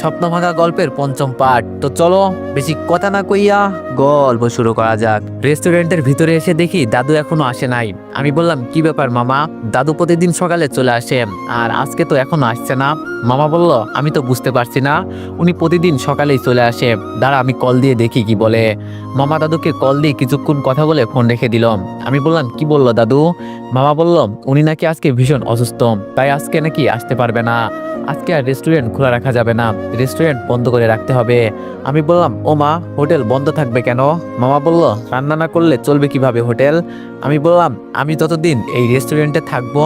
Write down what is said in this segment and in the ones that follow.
স্বপ্নভাঙা গল্পের পঞ্চম পার্ট তো চলো, বেশি কথা না কইয়া গল্প শুরু করা যাক। রেস্টুরেন্টের ভিতরে এসে দেখি দাদু এখনও আসে নাই। আমি বললাম, কি ব্যাপার মামা? দাদু প্রতিদিন সকালে চলে আসে, আর আজকে তো এখনও আসছে না। মামা বলল, আমি তো বুঝতে পারছি না, উনি প্রতিদিন সকালেই চলে আসে। দাঁড়া, আমি কল দিয়ে দেখি কি বলে। মামা দাদুকে কল দিয়ে কিছুক্ষণ কথা বলে ফোন রেখে দিলাম আমি বললাম, কি বলল দাদু? মামা বলল, উনি নাকি আজকে ভীষণ অসুস্থ, তাই আজকে নাকি আসতে পারবে না। আজকে আর রেস্টুরেন্ট খোলা রাখা যাবে না। রেস্টুরেন্ট বন্ধ করে রাখতে হবে। আমি বললাম ও মা হোটেল বন্ধ থাকবে কেন? মামা বলল, রান্না না করলে চলবে কীভাবে হোটেল? আমি বললাম, আমি ততদিন এই রেস্টুরেন্টে থাকব।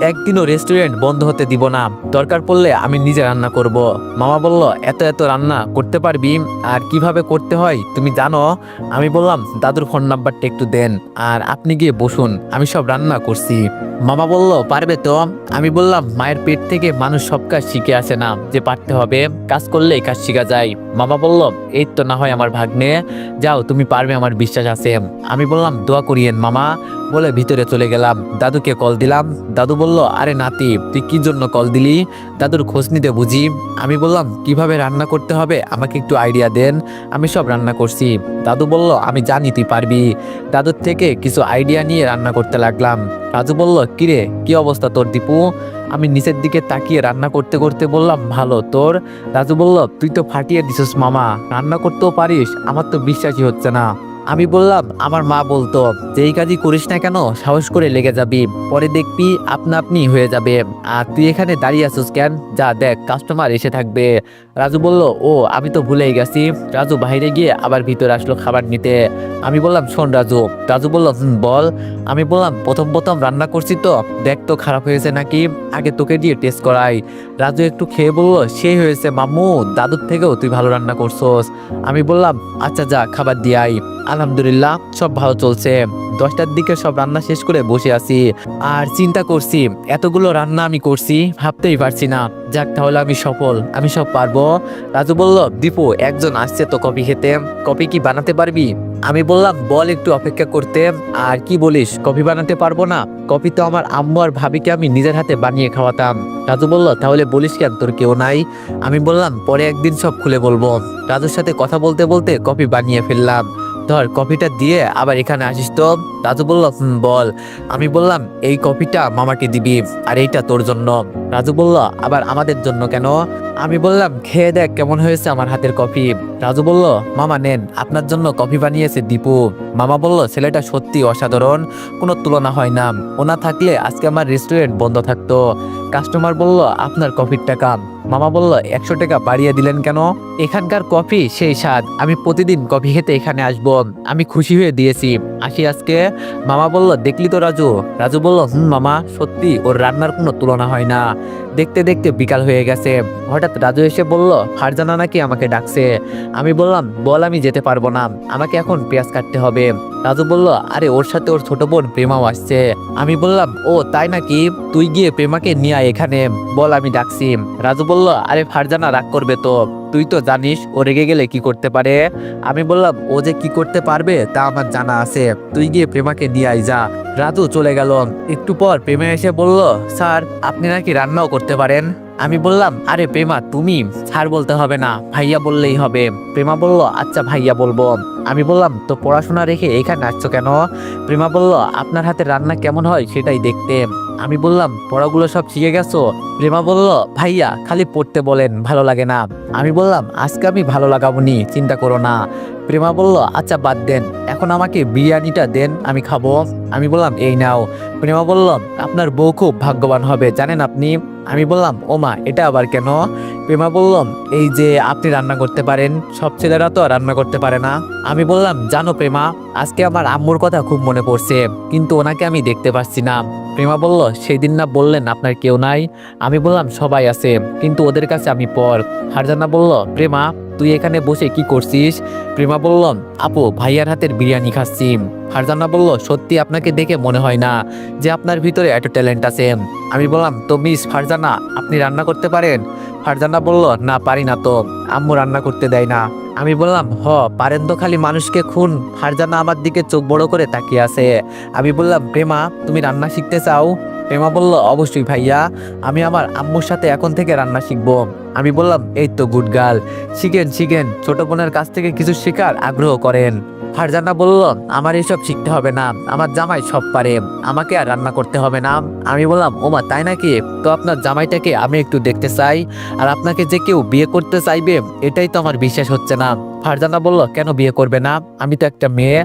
একদিনও রেস্টুরেন্ট বন্ধ হতে দিব না। দরকার পড়লে আমি নিজে রান্না করব। মামা বলল, এত এত রান্না করতে পারবি? আর কীভাবে করতে হয় তুমি জানো? আমি বললাম, দাদুর ফোন নাম্বারটা একটু দেন, আর আপনি গিয়ে বসুন, আমি সব রান্না করছি। মামা বলল, পারবে তো? আমি বললাম, মায়ের পেট থেকে মানুষ সব কাজ শিখে আসে না, যে পারতে হবে, কাজ করলে কাজ শিখা যায়। মামা বলল, এই তো না হয় আমার ভাগ্নে, যাও তুমি পারবে আমার বিশ্বাস আছে। আমি বললাম, দোয়া করিয়েন মামা। বলে ভিতরে চলে গেলাম। দাদুকে কল দিলাম। দাদু বলল, আরে নাতি, তুই কি জন্য কল দিলি? দাদুর খোঁজ নিতে বুঝি। আমি বললাম, কীভাবে রান্না করতে হবে? আমাকে একটু আইডিয়া দেন। আমি সব রান্না করছি। দাদু বলল, আমি জানি, তুই পারবি। দাদুর থেকে কিছু আইডিয়া নিয়ে রান্না করতে লাগলাম। রাজু বলল, কিরে, কি অবস্থা তোর দীপু? আমি নিচের দিকে তাকিয়ে রান্না করতে করতে বললাম, ভালো, তোর? রাজু বলল, তুই তো ফাটিয়ে দিছিস মামা। রান্না করতেও পারিস, আমার তো বিশ্বাসই হচ্ছে না। আমি বললাম, আমার মা বলতো, যেই কাজই করিস না কেন, সাহস করে লেগে যাবি। পরে দেখবি আপনা আপনি হয়ে যাবে। আর তুই এখানে দাঁড়িয়ে আছিস কেন? যা দেখ কাস্টমার এসে থাকবে। রাজু বলল, ও, আমি তো ভুলেই গেছি। রাজু বাইরে গিয়ে আবার ভিতরে আসলো খাবার নিতে। আমি বললাম, শোন রাজু। রাজু বলল বল। আমি বললাম, প্রথম প্রথম রান্না করছি তো। দেখ তো খারাপ হয়েছে নাকি? আগে তোকে দিয়ে টেস্ট করাই। রাজু একটু খেয়ে বলল, সেই হয়েছে মামু দাদুর থেকেও তুই ভালো রান্না করছোস। আমি বললাম আচ্ছা যা, খাবার দিয়ে আই আলহামদুলিল্লাহ, সব ভালো চলছে। দশটার দিকে সব রান্না শেষ করে বসে আছি। আর চিন্তা করছি, এতগুলো রান্না আমি করছি, ভাবতেই পারছি না। যাক, তাহলে আমি সফল, আমি সব পারব। রাজু বলল, দীপু, একজন আসছে তো কফি খেতে। কফি কি বানাতে পারবি? আমি বললাম, বল একটু অপেক্ষা করতে, আর কি বলিস? কফি বানাতে পারব না। কফি তো আমার আম্মু আর ভাবিকে আমি নিজের হাতে বানিয়ে খাওয়াতাম। রাজু বলল, তাহলে বলিস কেন? তোর কেউ নাই? আমি বললাম, পরে একদিন সব খুলে বলব। রাজুর সাথে কথা বলতে বলতে কফি বানিয়ে ফেললাম। ধর, কফিটা দিয়ে আবার এখানে আসিস তো? রাজু বলল বল। আমি বললাম, এই কফিটা মামাকে দিবি, আর এইটা তোর জন্য। রাজু বলল, আবার আমাদের জন্য কেন? আমি বললাম, খেয়ে দেখ কেমন হয়েছে আমার হাতের কফি। রাজু বলল, মামা, নেন, আপনার জন্য কফি বানিয়েছে দীপু। মামা বলল, ছেলেটা সত্যি অসাধারণ, কোনো তুলনা হয় না। ওনা থাকলে আজকে আমার রেস্টুরেন্ট বন্ধ থাকতো। কাস্টমার বলল, আপনার কফির টাকা। মামা বলল, একশো টাকা বাড়িয়ে দিলেন কেন? এখানকার কফি, সেই স্বাদ। আমি প্রতিদিন কফি খেতে এখানে আসব। আমি খুশি হয়ে দিয়েছি। আসি আজকে? মামা বলল, দেখলি তো রাজু? রাজু বলল, হুম মামা, সত্যি ওর রান্নার কোনো তুলনা হয় না। দেখতে দেখতে বিকাল হয়ে গেছে। হঠাৎ রাজু এসে বলল, ফারজানা নাকি আমাকে ডাকছে? আমি বললাম, বল, আমি যেতে পারব না। আমাকে এখন পেঁয়াজ কাটতে হবে। রাজু বলল, আরে, ওর সাথে ওর ছোট বোন প্রেমাও আসছে। আমি বললাম, ও, তাই নাকি? তুই গিয়ে প্রেমাকে নিয়ে আয় এখানে। বল, আমি ডাকছি। রাজু বলল আরে ফারজানা, রাগ করবে তো। তুই তো জানিস, ও রেগে গেলে কি করতে পারে? আমি বললাম, ও যে কি করতে পারবে, তা আমার জানা আছে। তুই গিয়ে প্রেমাকে নিয়ে আই যা। রাজু চলে গেল। একটু পর প্রেমে এসে বলল, স্যার, আপনি নাকি রান্নাও করতে পারেন? আমি বললাম, আরে প্রেমা, তুমি স্যার বলতে হবে না, ভাইয়া বললেই হবে। প্রেমা বলল আচ্ছা ভাইয়া বলব। আমি বললাম, তো পড়াশোনা রেখে এখানে আসছো কেন? প্রেমা বলল, আপনার হাতে রান্না কেমন হয় সেটাই দেখতে। আমি বললাম, পড়াগুলো সব শিখে গেছো? প্রেমা বলল, ভাইয়া, খালি পড়তে বলেন, ভালো লাগে না। আমি বললাম, আজকে আমি ভালো লাগাবনি, চিন্তা করো না। প্রেমা বলল আচ্ছা বাদ দেন, এখন আমাকে বিরিয়ানিটা দেন, আমি খাব। আমি বললাম, এই নাও। প্রেমা বলল আপনার বউ খুব ভাগ্যবান হবে। জানেন আপনি? আমি বললাম ওমা এটা আবার কেন? প্রেমা বললাম, এই যে আপনি রান্না করতে পারেন, সব ছেলেরা তো রান্না করতে পারে না। আমি বললাম, জানো প্রেমা, আজকে আমার আম্মুর কথা খুব মনে পড়ছে, কিন্তু ওনাকে আমি দেখতে পাচ্ছি না। প্রেমা বলল সেই দিন না বললেন আপনার কেউ নাই? আমি বললাম, সবাই আছে, কিন্তু ওদের কাছে আমি পর। হারজানা বলল, প্রেমা তুই এখানে বসে কি করছিস? প্রেমা বলল, আপু, ভাইয়ার হাতের বিরিয়ানি খাচ্ছি। ফারজানা বলল, সত্যি আপনাকে দেখে মনে হয় না যে আপনার ভিতরে এত ট্যালেন্ট আছে। আমি বললাম, তো মিস ফারজানা, আপনি রান্না করতে পারেন? ফারজানা বলল, না, পারি না তো, আম্মু রান্না করতে দেয় না। আমি বললাম, হ, পারেন তো খালি মানুষকে খুন। ফারজানা আমার দিকে চোখ বড় করে তাকিয়ে আছে। আমি বললাম, প্রেমা, তুমি রান্না শিখতে চাও? প্রেমা বলল, অবশ্যই ভাইয়া, আমি আমার আম্মুর সাথে এখন থেকে রান্না শিখব। আমি বললাম, এই তো গুড গার্ল। শিখেন শিখেন। ছোট বোনের কাছ থেকে কিছু শেখার আগ্রহ করেন। ফারজানা বলল, আমার এসব শিখতে হবে না, আমার জামাই সব পারে, আমাকে আর রান্না করতে হবে না। আমি বললাম, ওমা, তাই নাকি? তো আপনার জামাইটাকে আমি একটু দেখতে চাই, আর আপনাকে যে কেউ বিয়ে করতে চাইবে, এটাই তো আমার বিশ্বাস হচ্ছে না। ফারজানা বলল, কেন বিয়ে করবে না? আমি তো একটা মেয়ে।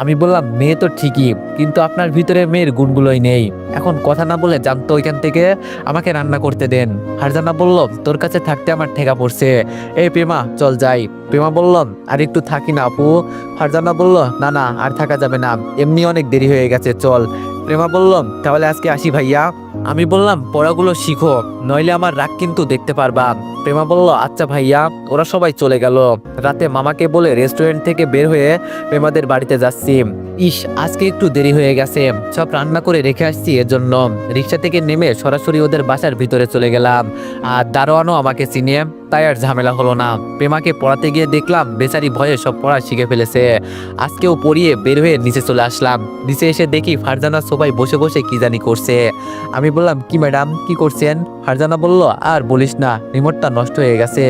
আমি বললাম, মেয়ে তো ঠিকই, কিন্তু আপনার ভিতরে মেয়ের গুণগুলোই নেই। এখন কথা না বলে জানতো ওইখান থেকে, আমাকে রান্না করতে দেন। ফারজানা বলল, তোর কাছে থাকতে আমার ঠেকা পড়ছে। এই প্রেমা চল যাই। প্রেমা বললাম আর একটু থাকি না আপু। ফারজানা বলল, না না, আর থাকা যাবে না। এমনি অনেক দেরি হয়ে গেছে, চল। প্রেমা বলল, তাহলে আজকে আসি ভাইয়া। আমি বললাম, পড়াগুলো শিখো, নইলে আমার রাগ কিন্তু দেখতে পারবা। প্রেমা বলল আচ্ছা ভাইয়া। ওরা সবাই চলে গেল। রাতে মামাকে বলে রেস্টুরেন্ট থেকে বের হয়ে প্রেমাদের বাড়িতে যাচ্ছি। ইস, আজকে একটু দেরি হয়ে গেছে। সব রান্না করে রেখে আসছি এর জন্য রিক্সা থেকে নেমে সরাসরি ওদের বাসার ভিতরে চলে গেলাম। আর দারোয়ানও আমাকে চিনে, তাই আর ঝামেলা হলো না। প্রেমাকে পড়াতে গিয়ে দেখলাম বেচারি ভয়ে সব পড়া শিখে ফেলেছে। আজকেও পড়িয়ে বের হয়ে নিচে চলে আসলাম। নিচে এসে দেখি ফারজানা সবাই বসে বসে কি জানি করছে। আমি বললাম, কি ম্যাডাম, কি করছেন? ফারজানা বলল, আর বলিস না, রিমোটটা নষ্ট হয়ে গেছে।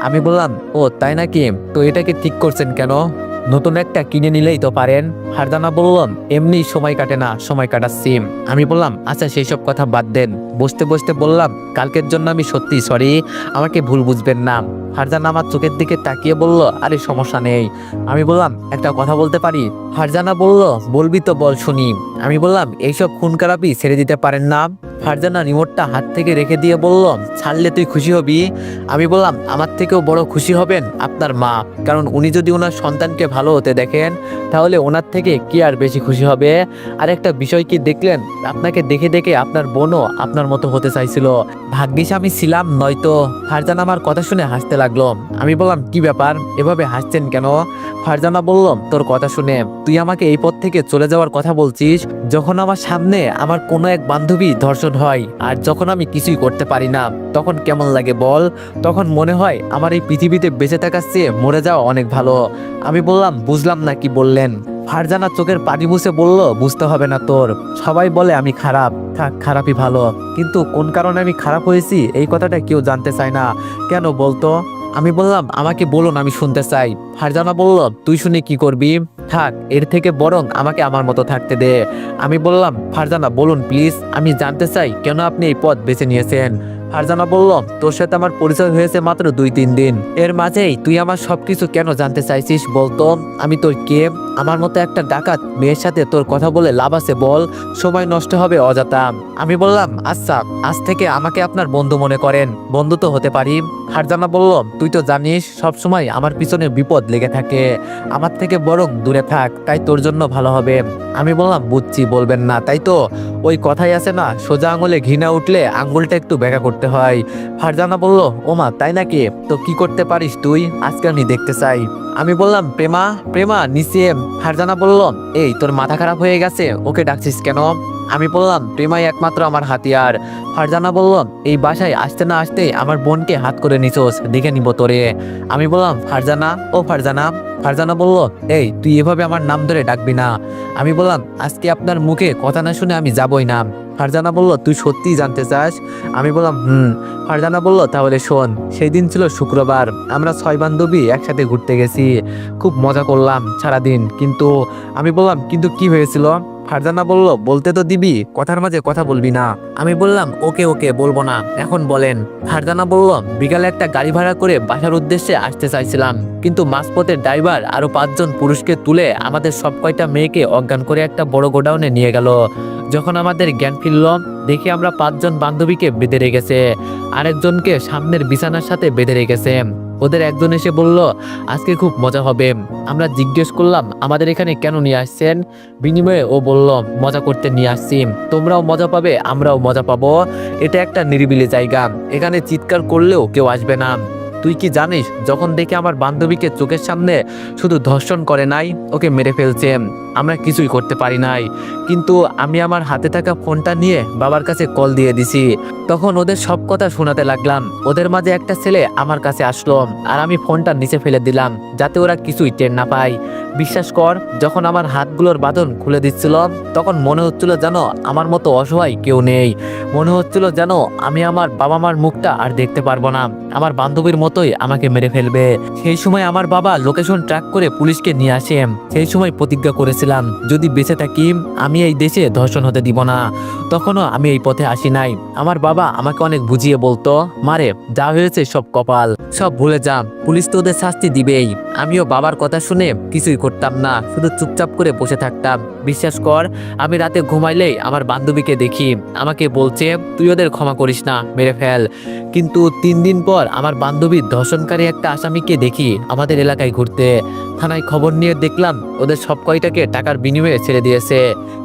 আমি বললাম, ও, তাই নাকি? তো এটাকে ঠিক করছেন কেন? নতুন একটা কিনে নিলেই তো পারেন। ফারজানা বললাম এমনি সময় কাটে না, সময় কাটাচ্ছি আমি বললাম আচ্ছা সেই সব কথা বাদ দেন। বসতে বসতে বললাম, কালকের জন্য আমি সত্যি সরি আমাকে ভুল বুঝবেন না। ফারজানা আমার চোখের দিকে তাকিয়ে বলল, আরে, সমস্যা নেই। আমি বললাম, একটা কথা বলতে পারি? ফারজানা বলল, বলবি তো বল শুনি। আমি বললাম, এইসব খুন খারাপই ছেড়ে দিতে পারেন না। ফারজানা রিমোটটা হাত থেকে রেখে দিয়ে বলল, ছাড়লে তুই খুশি হবি? আমি বললাম, আমার থেকেও বড় খুশি হবেন আপনার মা, কারণ উনি যদি ওনার সন্তানকে ভালো হতে দেখেন, তাহলে ওনার থেকে কি আর বেশি খুশি হবে? আর একটা বিষয় কি দেখলেন? আপনাকে দেখে দেখে আপনার বোনও আপনার মতো হতে চাইছিল। ভাগ্যিস আমি ছিলাম, নয়তো ফারজানা আমার কথা শুনে হাসতে লাগল। আমি বললাম, কি ব্যাপার? এভাবে হাসছেন কেন? ফারজানা বলল, তোর কথা শুনে, তুই আমাকে এই পথ থেকে চলে যাওয়ার কথা বলছিস, যখন আমার সামনে আমার কোনো এক বান্ধবী ধর্ষণ হয় আর যখন আমি কিছুই করতে পারি না, তখন কেমন লাগে বল? তখন মনে হয় আমার এই পৃথিবীতে বেঁচে থাকার চেয়ে মরে যাওয়া অনেক ভালো। আমি বললাম, বুঝলাম না কি বললেন। ফারজানা চোখের পানি মুছে বলল, বুঝতে হবে না তোর। সবাই বলে আমি খারাপ। থাক, খারাপই ভালো। কিন্তু কোন কারণে আমি খারাপ হয়েছি, এই কথাটা কেউ জানতে চায় না। কেন বলতো? আমি বললাম, আমাকে বলুন আমি শুনতে চাই। ফারজানা বলল, তুই শুনে কি করবি? থাক, এর থেকে বরং আমাকে আমার মতো থাকতে দে। আমি বললাম ফারজানা বলুন, প্লিজ, আমি জানতে চাই কেন আপনি এই পথ বেছে নিয়েছেন? ফারজানা বলল, তোর সাথে আমার পরিচয় হয়েছে মাত্র দুই, তিন দিন। এর মাঝেই তুই আমার সবকিছু কেন জানতে চাইছিস বলতো আমি তোর কে? আমার মতো একটা ডাকাত মেয়ের সাথে তোর কথা বলে লাভ আছে বল? সময় নষ্ট হবে, অযথা। আমি বললাম আচ্ছা আজ থেকে আমাকে আপনার বন্ধু মনে করেন। বন্ধু তো হতে পারি। ফারজানা বলল, তুই তো জানিস সব সময় আমার পিছনে বিপদ লেগে থাকে। আমার থেকে বরং দূরে থাক, তাই তোর জন্য ভালো হবে। আমি বললাম, বুঝছি, বলবেন না। তাই তো, ওই কথাই আছে না, সোজা আঙুলে ঘৃণা উঠলে আঙ্গুলটা একটু ব্যাকা করতে হয়। ফারজানা বলল, ওমা, তাই নাকি? তো কি করতে পারিস তুই? আজকে আমি দেখতে চাই। আমি বললাম, প্রেমা প্রেমা, নিচে ফারজানা বলল, এই, তোর মাথা খারাপ হয়ে গেছে? ওকে ডাকছিস কেন? আমি বললাম প্রেমাই একমাত্র আমার হাতিয়ার। ফারজানা বলল, এই বাসায় আসতে না আসতেই আমার বোনকে হাত করে নিছোস দেখে নিব তোরে। আমি বললাম, ফারজানা, ও ফারজানা। ফারজানা বলল, এই, তুই এভাবে আমার নাম ধরে ডাকবি না। আমি বললাম, আজকে আপনার মুখে কথা না শুনে আমি যাবই না। ফারজানা বলল, তুই সত্যিই জানতে চাস? আমি বললাম, হুম। ফারজানা বলল, তাহলে শোন, সেই দিন ছিল শুক্রবার, আমরা ছয় বান্ধবী একসাথে ঘুরতে গেছি। খুব মজা করলাম সারাদিন, কিন্তু আমি বললাম, কিন্তু কি হয়েছিল? ফারজানা বলল, বলতে তো দিবি, কথার মাঝে কথা বলবি না। আমি বললাম, ওকে ওকে, বলব না। এখন বলেন, ফারজানা বলল, বিকালে একটা গাড়ি ভাড়া করে বাসার উদ্দেশ্যে আসতে চাইছিলাম, কিন্তু মাঝপথের ড্রাইভার আরও পাঁচজন পুরুষকে তুলে আমাদের সব কয়টা মেয়েকে অজ্ঞান করে একটা বড় গোডাউনে নিয়ে গেল। যখন আমাদের জ্ঞান ফিরল, দেখি আমরা পাঁচজন বান্ধবীকে বেঁধে রেখেছে, আরেকজনকে সামনের বিছানার সাথে বেঁধে রেখেছে। ওদের একজন এসে বলল, আজকে খুব মজা হবে। আমরা জিজ্ঞেস করলাম, আমাদের এখানে কেন নিয়ে আসছেন? বিনিময়ে ও বলল, মজা করতে নিয়ে আসছি। তোমরাও মজা পাবে, আমরাও মজা পাবো। এটা একটা নিরিবিলি জায়গা। এখানে চিৎকার করলেও কেউ আসবে না। তুই কি জানিস, যখন দেখে আমার বান্ধবীকে চোখের সামনে শুধু ধর্ষণ করে নাই, ওকে মেরে ফেলছে। আমরা কিছুই করতে পারি নাই। কিন্তু আমি আমার হাতে থাকা ফোনটা নিয়ে বাবার কাছে কল দিয়ে দিছি। তখন ওদের সব কথা শোনাতে লাগলাম। ওদের মাঝে একটা ছেলে আমার কাছে আসলো আর আমি ফোনটা নিচে ফেলে দিলাম, যাতে ওরা কিছুই টের না পায়। বিশ্বাস কর, যখন আমার হাতগুলোর বাঁধন খুলে দিচ্ছিল, তখন মনে হচ্ছিল যেন আমার মতো অসহায় কেউ নেই। মনে হচ্ছিল যেন আমি আমার বাবা মার মুখটা আর দেখতে পারব না। আমার বান্ধবীর মতোই আমাকে মেরে ফেলবে। সেই সময় আমার বাবা লোকেশন ট্র্যাক করে পুলিশকে নিয়ে আসে। সেই সময় প্রতিজ্ঞা করেছিলাম, যদি বেঁচে থাকি, আমি এই দেশে ধর্ষণ হতে দিব না। তখনও আমি এই পথে আসি নাই। আমার বাবা আমাকে অনেক বুঝিয়ে বলতো, মারে, যা হয়েছে সব কপাল, সব ভুলে যা, পুলিশ তো ওদের শাস্তি দিবেই। আমিও বাবার কথা শুনে কিছুই করতাম না, শুধু চুপচাপ করে বসে থাকতাম। বিশ্বাস কর, আমি রাতে ঘুমাইলেই আমার বান্ধবীকে দেখি। আমাকে বলছে, তুই ওদের ক্ষমা করিস না, মেরে ফেল। কিন্তু তিন দিন পর আমার বান্ধবীর ধর্ষণকারী একটা আসামিকে দেখি আমাদের এলাকায় ঘুরতে। থানায় খবর নিয়ে দেখলাম, ওদের সব কয়টাকে টাকার বিনিময়ে ছেড়ে দিয়েছে।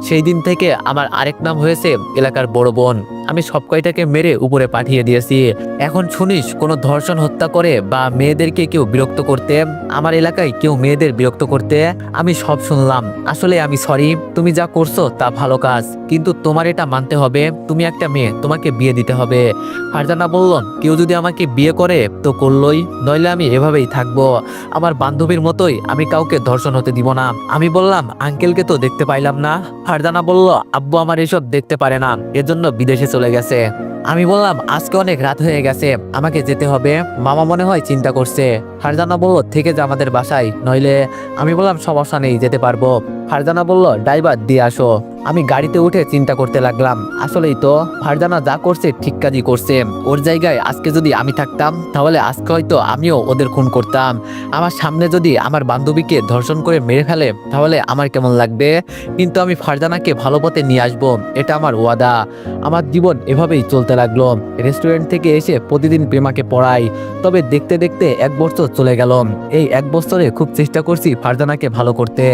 সেই দিন থেকে আমার আরেক নাম হয়েছে এলাকার বড় বোন। আমি সব কয়টাকে মেরে উপরে পাঠিয়ে দিয়েছি। এখন শুনিস, কোনো ধর্ষণ, হত্যা করে বা মেয়েদেরকে কেউ বিরক্ত করতে, আমার এলাকায় কেউ মেয়েদের বিরক্ত করতে, আমি সব শুনলাম। আসলে আমি সরি তুমি যা করছ তা ভালো কাজ, কিন্তু তোমার এটা মানতে হবে, তুমি একটা মেয়ে, তোমাকে বিয়ে দিতে হবে। ফারজানা বলল, কেউ যদি আমাকে বিয়ে করে, তো করলই, নইলে আমি এভাবেই থাকব। আমার বান্ধবীর মতোই আমি কাউকে ধর্ষণ হতে দিব না। আমি বললাম, আঙ্কেলকে তো দেখতে পাইলাম না। ফারজানা বলল, আব্বু আমার এসব দেখতে পারে না, এজন্য বিদেশে চলে গেছে। আমি বললাম, আজকে অনেক রাত হয়ে গেছে, আমাকে যেতে হবে। মামা মনে হয় চিন্তা করছে। ফারজানা বলল, থেকে যা আমাদের বাসায়, নইলে। আমি বললাম, সমস্যা নেই, যেতে পারব। ফারজানা বলল ড্রাইভার দিয়ে আসো। আমি গাড়িতে উঠে চিন্তা করতে লাগলাম, আসলেই তো ফারজানা যা করছে ঠিক কাজই করছে। ওর জায়গায় আজকে যদি আমি থাকতাম, তাহলে আজকে হয়তো আমিও ওদের খুন করতাম। আমার সামনে যদি আমার বান্ধবীকে ধর্ষণ করে মেরে ফেলে, তাহলে আমার কেমন লাগবে? কিন্তু আমি ফারজানাকে ভালো পথে নিয়ে আসব, এটা আমার ওয়াদা। আমার জীবন এভাবেই চলতে লাগল। রেস্টুরেন্ট থেকে এসে প্রতিদিন প্রেমাকে পড়াই, তবে দেখতে দেখতে এক বছর চলে গেল। এই এক বছরে খুব চেষ্টা করছি ফারজানাকে ভালো করতে,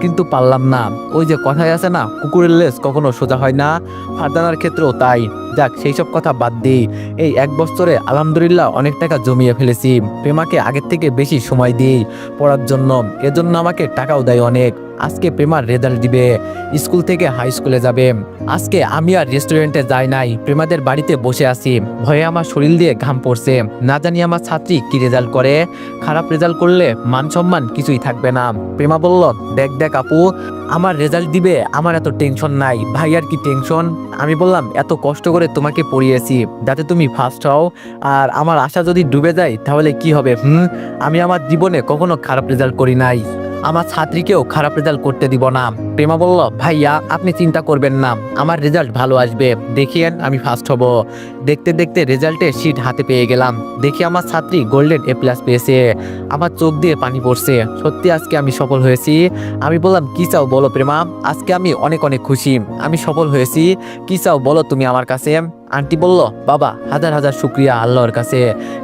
কিন্তু পারলাম না। ওই যে কথায় আছে না কুকুরের লেস কখনো সোজা হয় না। ফারদানার ক্ষেত্রেও তাই। যাক, সেই সব কথা বাদ দিই। এই এক বছরে আলহামদুলিল্লাহ অনেক টাকা জমিয়ে ফেলেছি। প্রেমাকে আগের থেকে বেশি সময় দিই পড়ার জন্য। এজন্য আমাকে টাকাও দেয় অনেক। আজকে প্রেমার রেজাল্ট দিবে, স্কুল থেকে হাই স্কুলে যাবে। আজকে আমি আর রেস্টুরেন্টে যাই নাই, প্রেমাদের বাড়িতে বসে আছি। ভয়ে আমার শরীর দিয়ে ঘাম পড়ছে। না জানি আমার ছাত্রী কি রেজাল্ট করে। খারাপ রেজাল্ট করলে মান সম্মান কিছুই থাকবে না। প্রেমা বলল, দেখ দেখ আপু, আমার রেজাল্ট দিবে, আমার এত টেনশন নাই। ভাই, আর কি টেনশন আমি বললাম, এত কষ্ট করে তোমাকে পড়িয়েছি, যাতে তুমি ফার্স্ট হও। আর আমার আশা যদি ডুবে যায়, তাহলে কি হবে, হুম? আমি আমার জীবনে কখনো খারাপ রেজাল্ট করি নাই। আমার ছাত্রীকেও খারাপ রেজাল্ট করতে দিব না। প্রেমা বলল, ভাইয়া, আপনি চিন্তা করবেন না। আমার রেজাল্ট ভালো আসবে। দেখিয়েন, আমি ফার্স্ট হব। দেখতে দেখতে রেজাল্টে সিট হাতে পেয়ে গেলাম। দেখি আমার ছাত্রী গোল্ডেন এ প্লাস পেয়েছে। আমার চোখ দিয়ে পানি পড়ছে। সত্যি আজকে আমি সফল হয়েছি? আমি বললাম, কি চাও বলো প্রেমা? আজকে আমি অনেক অনেক খুশি। আমি সফল হয়েছি। কি চাও বলো তুমি আমার কাছে? আন্টি বলল, বাবা, হাজার হাজার শুক্রিয়া আল্লাহর কাছে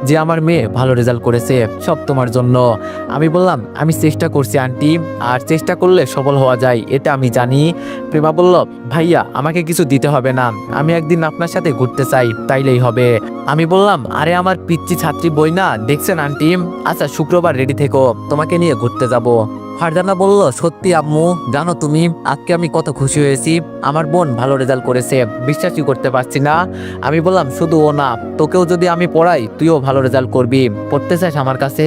যে আমার মেয়ে ভালো রেজাল্ট করেছে, সব তোমার জন্য। আমি বললাম, আমি চেষ্টা করছি আন্টি, আর চেষ্টা করলে সফল হওয়া যায়, এটা আমি জানি। প্রেমা বলল, ভাইয়া, আমাকে কিছু দিতে হবে না, আমি একদিন আপনার সাথে ঘুরতে চাই, তাইলেই হবে। আমি বললাম, আরে আমার পিচ্ছি ছাত্রী বই না, দেখছেন আন্টি? আচ্ছা শুক্রবার রেডি থেকো, তোমাকে নিয়ে ঘুরতে যাব। ফারজানা বলল, সত্যি আম্মু, জানো তুমি, আজকে আমি কত খুশি হয়েছি। আমার বোন ভালো রেজাল্ট করেছে, বিশ্বাসই করতে পারছি না। আমি বললাম, শুধু ও না, তোকেও যদি আমি পড়াই, তুইও ভালো রেজাল্ট করবি। পড়তে চাস আমার কাছে?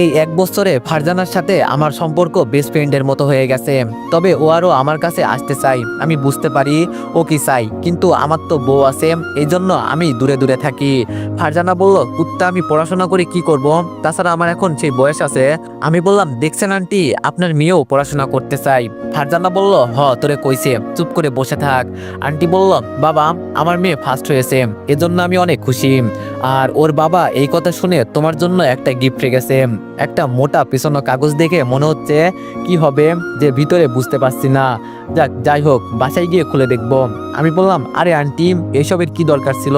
এই এক বছরে ফারজানার সাথে আমার সম্পর্ক বেস্ট ফ্রেন্ডের মতো হয়ে গেছে। তবে ও আরও আমার কাছে আসতে চাই আমি বুঝতে পারি ও কি চাই কিন্তু আমার তো বউ আছে এই জন্য আমি দূরে দূরে থাকি। ফারজানা বলল, কুত্তা, আমি পড়াশোনা করে কি করব? তাছাড়া আমার এখন সেই বয়স আছে। আমি বললাম, দেখছেন আন্টি আপনার মেয়েও পড়াশোনা করতে চাই। ফারজানা বলল, হ, তোরে কইছে, চুপ করে বসে থাক। আন্টি বলল, বাবা, আমার মেয়ে ফার্স্ট হয়েছে। এজন্য আমি অনেক খুশি। আর ওর বাবা এই কথা শুনে তোমার জন্য একটা গিফট রেখেছে। একটা মোটা পিছনো কাগজ দেখে মনে হচ্ছে কি হবে যে ভিতরে বুঝতে পারছি না। যাক, যাই হোক, বাসায় গিয়ে খুলে দেখব। আমি বললাম, আরে আন্টি এসবের কি দরকার ছিল?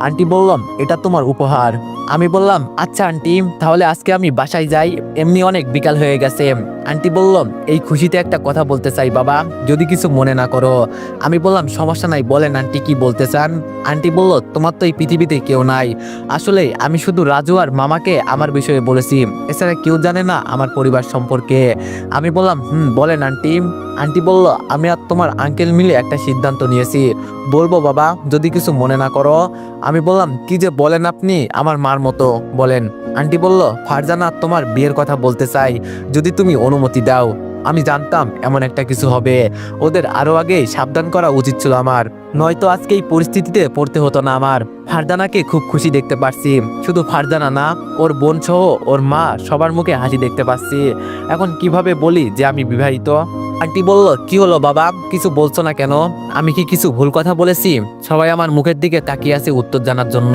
আন্টি বললাম এটা তোমার উপহার। আমি বললাম আচ্ছা আন্টি তাহলে আজকে আমি বাসায় যাই। এমনি অনেক বিকাল হয়ে গেছে। আন্টি বললাম এই খুশিতে একটা কথা বলতে চাই বাবা, যদি কিছু মনে না করো। আমি বললাম, সমস্যা নাই, বলেন আন্টি কি বলতে চান? আন্টি বলল, তোমার তো এই পৃথিবীতে কেউ নাই। আসলে আমি শুধু রাজু আর মামাকে আমার বিষয়ে বলেছি। এছাড়া কেউ জানে না আমার পরিবার সম্পর্কে। আমি বললাম, হুম, বলেন আন্টি। আন্টি বলল, আমি আর তোমার আঙ্কেল মিলে একটা সিদ্ধান্ত নিয়েছি। বলব, বাবা, যদি কিছু মনে না করো। আমি বললাম, কি যে বলেন আপনি, আমার মার মতো। বলেন। আন্টি বলল, ফারজানা, তোমার বিয়ের কথা বলতে চাই। যদি তুমি অনুমতি দাও, আমি জানতাম এমন একটা কিছু হবে। ওদের আরও আগে সাবধান করা উচিত ছিল আমার। নয়তো আজকে এই পরিস্থিতিতে পড়তে হতো না আমার। ফারজানাকে খুব খুশি দেখতে পারছি। শুধু ফারজানা না, ওর বোন সহ ওর মা সবার মুখে হাসি দেখতে পাচ্ছি। এখন কীভাবে বলি যে আমি বিবাহিত? আন্টি বলল, কি হলো বাবা? কিছু বলছো না কেন? আমি কি কিছু ভুল কথা বলেছি? সবাই আমার মুখের দিকে তাকিয়ে আছে উত্তর জানার জন্য।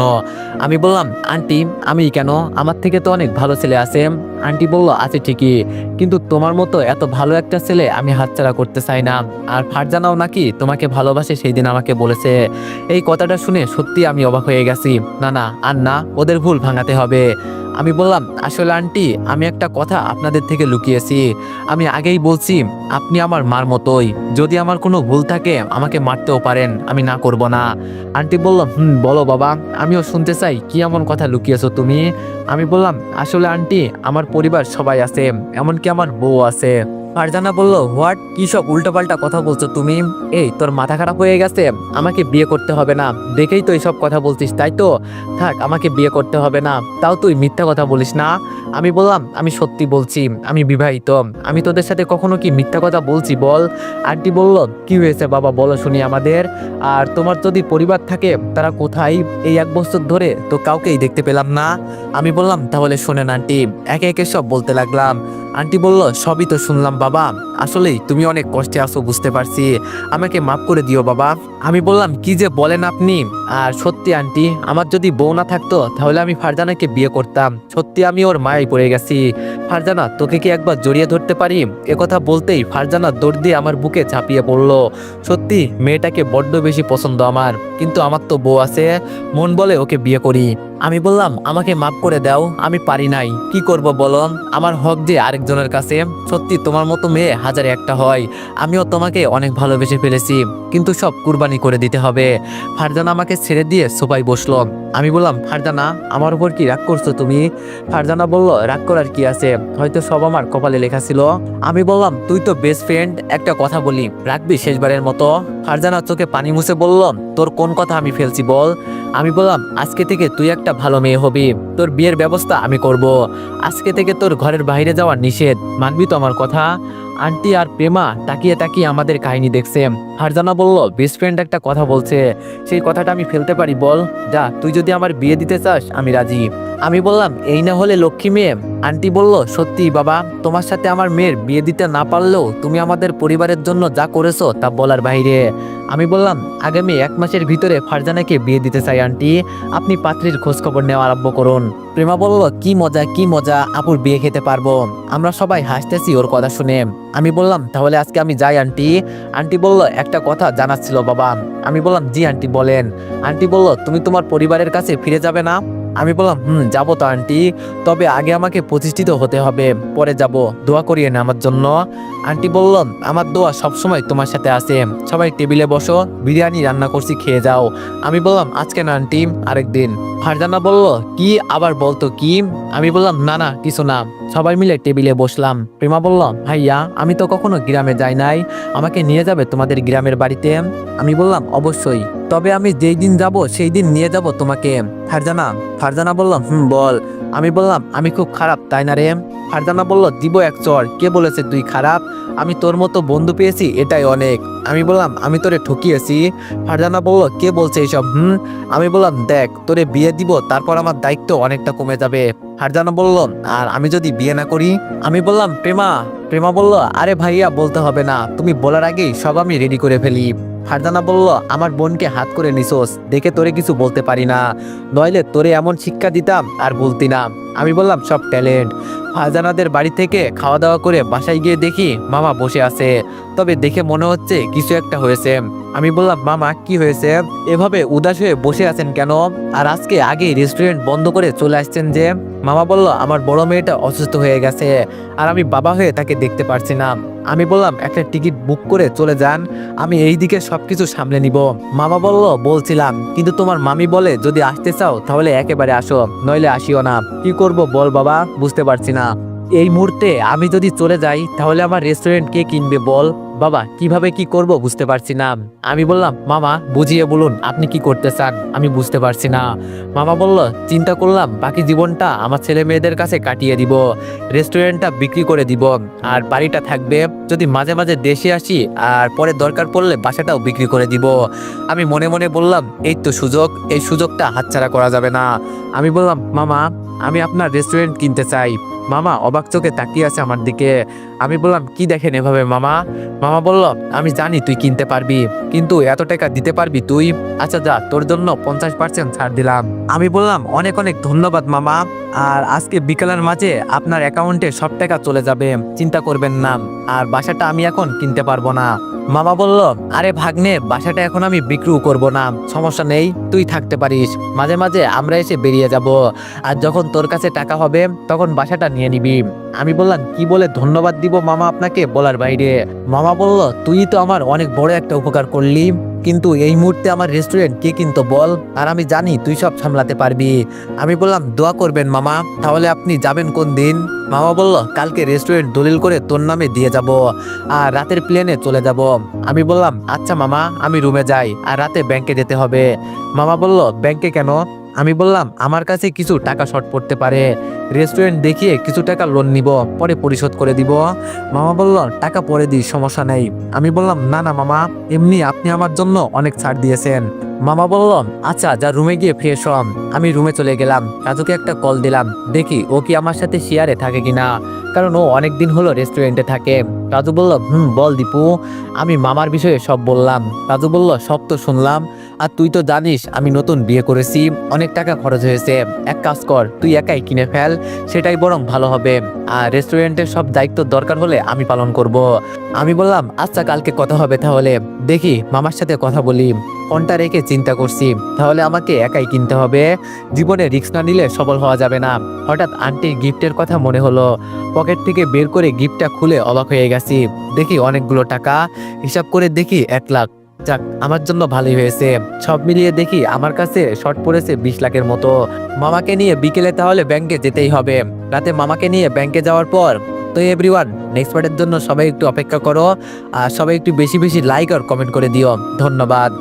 আমি বললাম, আন্টি, আমি কেন? আমার থেকে তো অনেক ভালো ছেলে আছে। আন্টি বলল, আছে ঠিকই, কিন্তু তোমার মতো এত ভালো একটা ছেলে আমি হাতছাড়া করতে চাই না। আর ফারজানাও নাকি তোমাকে ভালোবাসে সেই দিন আমাকে বলেছে, এই কথাটা শুনে সত্যি আমি অবাক হয়ে গেছি। না না, আর না, ওদের ভুল ভাঙাতে হবে। আমি বললাম, আসলে আন্টি, আমি একটা কথা আপনাদের থেকে লুকিয়েছি। আমি আগেই বলছি, আপনি আমার মার মতোই। যদি আমার কোনো ভুল থাকে, আমাকে মারতেও পারেন, আমি না করব না। আন্টি বলল, হুম, বলো বাবা, আমিও শুনতে চাই, কি এমন কথা লুকিয়েছো তুমি? আমি বললাম, আসলে আন্টি, আমার পরিবার সবাই আছে, এমনকি আমার বউ আছে। ফারজানা বলল, হোয়াট? কি সব উল্টোপাল্টা কথা বলছো তুমি? এই, তোর মাথা খারাপ হয়ে গেছে। আমাকে বিয়ে করতে হবে না। দেখেই তো এইসব কথা বলছিস, তাই তো? থাক, আমাকে বিয়ে করতে হবে না। তাও তুই মিথ্যা কথা বলিস না। আমি বললাম, আমি সত্যি বলছি, আমি বিবাহিত। আমি তোদের সাথে কখনো কি মিথ্যা কথা বলছি, বল? আন্টি বলল, কি হয়েছে বাবা, বলো শুনি আমাদের। আর তোমার যদি পরিবার থাকে, তারা কোথায়? এই এক বছর ধরে তো কাউকেই দেখতে পেলাম না। আমি বললাম, তাহলে শোনেন আন্টি, একে একে সব বলতে লাগলাম। আন্টি বলল, সবই তো শুনলাম বাবা। আসলেই তুমি অনেক কষ্টে আছো, বুঝতে পারছি। আমাকে মাফ করে দিও বাবা। আমি বললাম, কি যে বলেন আপনি? আর সত্যি আন্টি, আমার যদি বউ না থাকতো, তাহলে আমি ফারজানাকে বিয়ে করতাম। সত্যি আমি ওর মায়াই পড়ে গেছি। ফারজানা, তোকে কি একবার জড়িয়ে ধরতে পারি? একথা বলতেই ফারজানা দৌড় দিয়ে আমার বুকে ঝাঁপিয়ে পড়ল। সত্যি, মেয়েটাকে বড্ড বেশি পছন্দ আমার। কিন্তু আমার তো বউ আছে, মন বলে ওকে বিয়ে করি। আমি বললাম, আমাকে মাফ করে দাও, আমি পারি নাই। কি করব বলো? আমার হক যে আরেকজনের কাছে, সত্যি তোমার মতো মেয়ে হাজারে একটা হয়। আমিও তোমাকে অনেক ভালোবেসে ফেলেছি, কিন্তু সব কুরবানি করে দিতে হবে। ফারজানা আমাকে ছেড়ে দিয়ে সোফায় বসল। আমি বললাম, ফারজানা, আমার উপর কি রাগ করছ তুমি? ফারজানা বলল, রাগ করার কি আছে? হয়তো সব আমার কপালে লেখা ছিল। আমি বললাম, তুই তো বেস্ট ফ্রেন্ড একটা কথা বলি, রাখবি শেষবারের মতো? ফারজানা চোখে পানি মুছে বলল, তোর কোন কথা আমি ফেলছি, বল। আমি বললাম, আজকে থেকে তুই একটা ভালো মেয়ে হবি। তোর বিয়ের ব্যবস্থা আমি করব। আজকে থেকে তোর ঘরের বাইরে যাওয়া নিষেধ। মানবি তো আমার কথা? আন্টি আর প্রেমা তাকিয়ে তাকিয়ে আমাদের কাহিনী দেখছে। হারজানা বলল বেস্ট ফ্রেন্ড একটা কথা বলছে। সেই কথাটা আমি ফেলতে পারি, বল। যা, তুই যদি আমার বিয়ে দিতে চাস, আমি রাজি। আমি বললাম, এই না হলে লক্ষ্মী মেয়ে। আন্টি বলল, সত্যি বাবা, তোমার সাথে আমার মেয়ের বিয়ে দিতে না পারলেও তুমি আমাদের পরিবারের জন্য যা করেছ তা বলার বাইরে। আমি বললাম, আগামী এক মাসের ভিতরে ফারজানাকে বিয়ে দিতে চাই, আন্টি। আপনি পাত্রীর খোঁজখবর নেওয়া আরম্ভ করুন। প্রেমা বলল, কি মজা কি মজা, আপুর বিয়ে খেতে পারব। আমরা সবাই হাসতেছি ওর কথা শুনে। আমি বললাম, তাহলে আজকে আমি যাই, আন্টি। আন্টি বলল, একটা কথা জানার ছিল বাবা। আমি বললাম, জি আন্টি, বলেন। আন্টি বলল, তুমি তোমার পরিবারের কাছে ফিরে যাবে না? আমি বললাম, হুম, যাব তো আন্টি। তবে আগে আমাকে প্রতিষ্ঠিত হতে হবে। পরে যাব। দোয়া করিয়ে না আমার জন্য। আন্টি বলল, আমার দোয়া সবসময় তোমার সাথে আছে। সবাই টেবিলে বসো, বিরিয়ানি রান্না করছি, খেয়ে যাও। আমি বললাম, আজকে না আন্টি, আরেকদিন। ফারজানা বলল, কি? আবার বলতো কি? আমি বললাম, না না, কিছু না। সবাই মিলে টেবিলে বসলাম। প্রেমা বলল, ভাইয়া, আমি তো কখনো গ্রামে যাই নাই। আমাকে নিয়ে যাবে তোমাদের গ্রামের বাড়িতে? আমি বললাম, অবশ্যই। তবে আমি যেই দিন যাব, সেই দিন নিয়ে যাব তোমাকে। ফারজানা ফারজানা বললাম হুম, বল। আমি বললাম, আমি খুব খারাপ, তাই না রে? ফারজানা বলল, দিব এক চর। কে বলেছে তুই খারাপ? আমি তোর মতো বন্ধু পেয়েছি, এটাই অনেক। আমি বললাম, আমি তোরে ঠকিয়েছি? ফারজানা বলল, কে বলছে এইসব হুম? আমি বললাম, দেখ, তোরে বিয়ে দিব, তারপর আমার দায়িত্ব অনেকটা কমে যাবে। ফারজানা বলল, আর আমি যদি বিয়ে না করি? আমি বললাম, প্রেমা প্রেমা বলল, আরে ভাইয়া, বলতে হবে না, তুমি বলার আগেই সব আমি রেডি করে ফেলি। ফারজানা বলল, আমার বোনকে হাত করে নিছোস, দেখে তোরে কিছু বলতে পারি না, নইলে তোরে এমন শিক্ষা দিতাম আর বলতি না। আমি বললাম, সব ট্যালেন্ট। ফারজানাদের বাড়ি থেকে খাওয়া দাওয়া করে বাসায় গিয়ে দেখি মামা বসে আছে। তবে দেখে মনে হচ্ছে কিছু একটা হয়েছে। আমি বললাম, মামা, কি হয়েছে? এভাবে উদাস হয়ে বসে আছেন কেন? আর আজকে আগে রেস্টুরেন্ট বন্ধ করে চলে আসছেন যে? মামা বলল, আমার বড় মেয়েটা অসুস্থ হয়ে গেছে, আর আমি বাবা হয়ে তাকে দেখতে পারছি না। আমি বললাম, একটা টিকিট বুক করে চলে যান, আমি এই দিকে সবকিছু সামলে নিব। মামা বলল, বলছিলাম, কিন্তু তোমার মামি বলে যদি আসতে চাও তাহলে একেবারে আসো, নইলে আসিও না। কি করব বল বাবা, বুঝতে পারছি না। এই মুহূর্তে আমি যদি চলে যাই, তাহলে আমার রেস্টুরেন্ট কে কিনবে বল? বাবা, কীভাবে কি করব বুঝতে পারছি না। আমি বললাম, মামা, বুঝিয়ে বলুন, আপনি কি করতে চান? আমি বুঝতে পারছি না। মামা বলল, চিন্তা করলাম, বাকি জীবনটা আমার ছেলে মেয়েদের কাছে কাটিয়ে দিব রেস্টুরেন্টটা বিক্রি করে দিব, আর বাড়িটা থাকবে যদি মাঝে মাঝে দেশে আসি, আর পরে দরকার পড়লে বাসাটাও বিক্রি করে দিব। আমি মনে মনে বললাম, এই তো সুযোগ, এই সুযোগটা হাতছাড়া করা যাবে না। আমি বললাম, মামা আমি আপনার রেস্টুরেন্ট কিনতে চাই। মামা অবাক চোখে তাকিয়ে আছে আমার দিকে। আমি বললাম, কি দেখেন এভাবে, মামা? মামা বলল, আমি জানি তুই কিনতে পারবি, কিন্তু এত টাকা দিতে পারবি তুই? আচ্ছা যা, তোর জন্য পঞ্চাশ পার্সেন্ট ছাড় দিলাম। আমি বললাম, অনেক অনেক ধন্যবাদ, মামা। আর আজকে বিকেলের মাঝে আপনার অ্যাকাউন্টে সব টাকা চলে যাবে, চিন্তা করবেন না। আর বাসাটা আমি এখন কিনতে পারব না। মামা বলল, আরে ভাগ্নে, বাসাটা এখন আমি বিক্রু করব না। সমস্যা নেই, তুই থাকতে পারিস। মাঝে মাঝে আমরা এসে বেরিয়ে যাব। আর যখন তোর কাছে টাকা হবে, তখন বাসাটা নিয়ে নিবি। আমি বললাম, কি বলে ধন্যবাদ দিব মামা আপনাকে বলার বাইরে? মামা বলল, তুই তো আমার অনেক বড় একটা উপকার করলি। কিন্তু এই মুহূর্তে আমার রেস্টুরেন্ট কে কিন্তু বল, আর আমি জানি তুই সব সামলাতে পারবি। আমি বললাম, দোয়া করবেন, মামা। তাহলে আপনি যাবেন কোন দিন? মামা বলল, কালকে রেস্টুরেন্ট দলিল করে তোর নামে দিয়ে যাব, আর রাতের প্লেনে চলে যাব। আমি বললাম আচ্ছা মামা, আমি রুমে যাই, আর রাতে ব্যাংকে যেতে হবে। মামা বলল ব্যাংকে কেন? আমি বললাম, আমার কাছে কিছু টাকা শর্ট পড়তে পারে। রেস্টুরেন্ট দেখিয়ে কিছু টাকা লোন নিব, পরে পরিশোধ করে দিব। মামা বলল, টাকা পরে দিই সমস্যা নেই। আমি বললাম, না না, মামা, এমনি আপনি আমার জন্য অনেক ছাড় দিয়েছেন। মামা বলল আচ্ছা যা রুমে গিয়ে ফ্রেশ হম। আমি রুমে চলে গেলাম, রাজুকে একটা কল দিলাম, দেখি ও কি আমার সাথে শেয়ারে থাকে কিনা, কারণ ও অনেক দিন হলো রেস্টুরেন্টে থাকে। রাজু বলল, হুম, বল দীপু। আমি মামার বিষয়ে সব বললাম, রাজু বলল, সব তো শুনলাম। আর তুই তো জানিস, আমি নতুন বিয়ে করেছি, অনেক টাকা খরচ হয়েছে। এক কাজ কর, তুই একাই কিনে ফেল, সেটাই বরং ভালো হবে। আর রেস্টুরেন্টের সব দায়িত্ব দরকার হলে আমি পালন করব। আমি বললাম আচ্ছা কালকে কথা হবে তাহলে। দেখি, মামার সাথে কথা বলি। ফোনটা রেখে চিন্তা করছি। তাহলে আমাকে একাই কিনতে হবে। জীবনে রিক্স না নিলে সফল হওয়া যাবে না। হঠাৎ আন্টির গিফটের কথা মনে হলো। পকেট থেকে বের করে গিফটটা খুলে অবাক হয়ে গেছি। দেখি অনেকগুলো টাকা। হিসাব করে দেখি এক লাখ। যাক, আমার জন্য ভালোই হয়েছে। সব মিলিয়ে দেখি আমার কাছে শর্ট পড়েছে বিশ লাখের মতো। মামাকে নিয়ে বিকেলে তাহলে ব্যাংকে যেতেই হবে। রাতে মামাকে নিয়ে ব্যাংকে যাওয়ার পর, তো এভরিওয়ান নেক্সট পার্টের জন্য সবাই একটু অপেক্ষা করো, আর সবাই একটু বেশি বেশি লাইক আর কমেন্ট করে দিও। ধন্যবাদ।